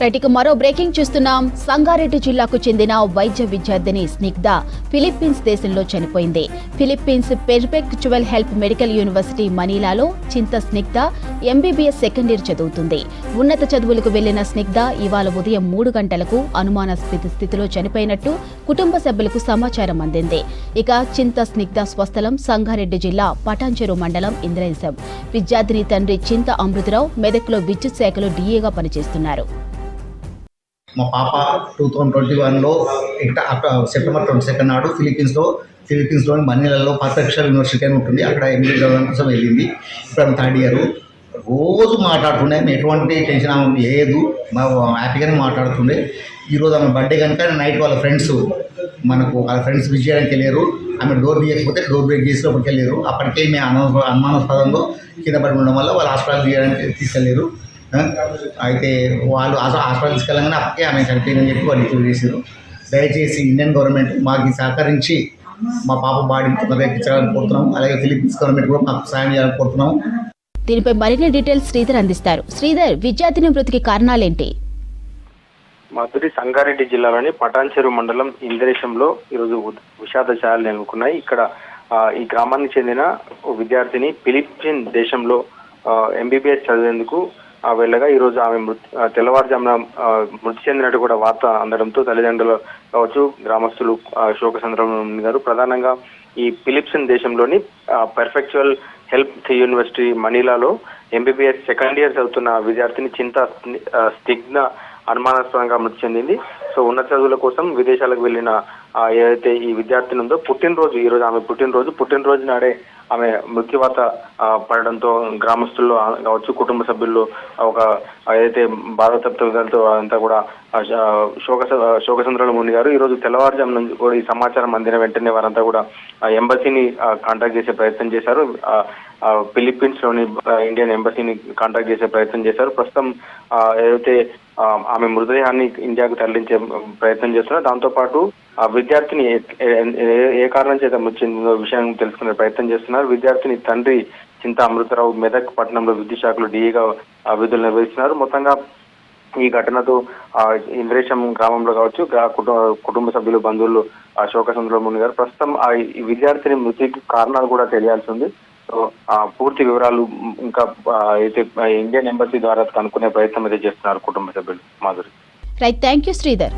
Right ఇక మరో breaking చూస్తున్నాం. సంగారెడ్డి జిల్లాకు చెందిన వైద్య విద్యార్థిని స్నిగ్ధ ఫిలిప్పీన్స్ దేశంలో చనిపోయింది. Philippines perpetual help medical university మనీలాలో Chinta Snigdha MBBS second year చదువుతుంది. ఉన్నత చదువులకు వెళ్ళిన స్నిగ్ధ ఇవాళ ఉదయం మూడు గంటలకు అనుమానాస్పద స్థితిలో చనిపోయినట్టు కుటుంబ సభ్యులకు సమాచారం అందింది. ఇక చింత స్నిగ్ధ స్వస్థలం సంగారెడ్డి జిల్లా పటాన్చెరు మండలం ఇంద్రయసం విద్యార్థిని తండ్రి చింత అమృతరావు మెదక్లో విద్యుత్ శాఖలో డీఏగా పనిచేస్తున్నారు. మా పాప టూ థౌజండ్ ట్వంటీ వన్లో ఇక్కడ సెప్టెంబర్ ట్వంటీ సెకండ్ నాడు ఫిలిప్పీన్స్లో ఫిలిపీన్స్లోని మనీలలో పర్ఫెక్షన్ యూనివర్సిటీ అని ఉంటుంది. అక్కడ ఎంబీఏ చదవడం కోసం వెళ్ళింది. ఇప్పుడు థర్డ్ ఇయర్. రోజు మాట్లాడుతుండే. ఎటువంటి టెన్షన్ ఆమె లేదు. హ్యాపీగానే మాట్లాడుతుండే. ఈరోజు ఆమె బర్త్డే కనుక నైట్ వాళ్ళ ఫ్రెండ్స్ మనకు వాళ్ళ ఫ్రెండ్స్ విజ్ చేయడానికి వెళ్ళారు. ఆమె డోర్ తీయకపోతే డోర్ బ్రేక్ చేసి లోపలికి వెళ్ళారు. అప్పటికే మేము అనుమానాస్పదంలో కింద పడి ఉండడం వల్ల వాళ్ళు హాస్పిటల్ తీయడానికి తీసుకెళ్ళారు. అయితే వాళ్ళు హాస్- హాస్పిటల్ తీసుకెళ్ళగానే అప్పటికే ఆమె చనిపోయిందని చెప్పి వాళ్ళు డిక్లేర్ చేశారు. దయచేసి ఇండియన్ గవర్నమెంట్ మాకు సహకరించి మా పాప బాడీని తొందరగా ఎక్కించాలని కోరుతున్నాం. అలాగే ఫిలిప్పీన్స్ గవర్నమెంట్ కూడా మాకు సాయం చేయాలని కోరుతున్నాం. దీనిపై మరిన్ని డీటెయిల్స్ శ్రీధర్ అందిస్తారు. శ్రీధర్ విద్యార్థిని మృతికి కారణాలేంటి? మధురి సంగారెడ్డి జిల్లాలోని పటాన్చెరు మండలం ఇంద్రేశంలో ఈరోజు విషాద ఛాయలు నెలకొన్నాయి. ఇక్కడ ఈ గ్రామానికి చెందిన విద్యార్థిని ఫిలిప్పీన్ దేశంలో ఎంబీబీఎస్ చదివేందుకు వెళ్ళగా ఈ రోజు ఆమె మృతి తెల్లవారుజామున మృతి చెందినట్టు కూడా వార్త అందడంతో తల్లిదండ్రులు కావచ్చు గ్రామస్తులు శోక శోకసంద్రంలో ఉన్నారు. ప్రధానంగా ఈ ఫిలిప్సిన్ దేశంలోని పర్ఫెక్చువల్ హెల్త్ యూనివర్సిటీ మనీలాలో ఎంబీబీఎస్ సెకండ్ ఇయర్ చదువుతున్న విద్యార్థిని చింత స్నిగ్ధ అనుమానాస్పదంగా మృతి చెందింది. సో ఉన్నత చదువుల కోసం విదేశాలకు వెళ్ళిన ఏదైతే ఈ విద్యార్థిని ఉందో పుట్టినరోజు ఈ రోజు ఆమె పుట్టినరోజు పుట్టినరోజు నాడే ఆమె మృత్యువాత పడడంతో గ్రామస్తుల్లో కావచ్చు కుటుంబ సభ్యుల్లో ఒక ఏదైతే బాధతప్త విధాలతో అంతా కూడా శోక శోకసంద్రంలో మునిగారు ఈ రోజు తెల్లవారుజాము నుంచి కూడా ఈ సమాచారం అందిన వెంటనే వారంతా కూడా ఎంబసీని కాంటాక్ట్ చేసే ప్రయత్నం చేశారు. ఫిలిప్పీన్స్లోని ఇండియన్ ఎంబసీని కాంటాక్ట్ చేసే ప్రయత్నం చేశారు. ప్రస్తుతం ఏదైతే ఆమె మృతదేహాన్ని ఇండియాకు తరలించే ప్రయత్నం చేస్తున్నారు. దాంతో పాటు ఆ విద్యార్థిని ఏ- కారణం చేత మృతి చెందిందో విషయం తెలుసుకునే ప్రయత్నం చేస్తున్నారు. విద్యార్థిని తండ్రి చింత అమృతరావు మెదక్ పట్టణంలో విద్యుత్ శాఖలో డీఈగా విధులు నిర్వహిస్తున్నారు. మొత్తంగా ఈ ఘటనతో ఆ, ఇంద్రేశం గ్రామంలో కావచ్చు కుటుంబ సభ్యులు బంధువులు ఆ శోకసంద్రంలో మునిగారు ప్రస్తుతం ఆ ఈ విద్యార్థిని మృతికి కారణాలు కూడా తెలియాల్సి ఉంది. సో ఆ పూర్తి వివరాలు ఇంకా అయితే ఇండియన్ ఎంబసీ ద్వారా కనుక్కునే ప్రయత్నం అయితే చేస్తున్నారు కుటుంబ సభ్యులు Madhuri. Right thank you Sridhar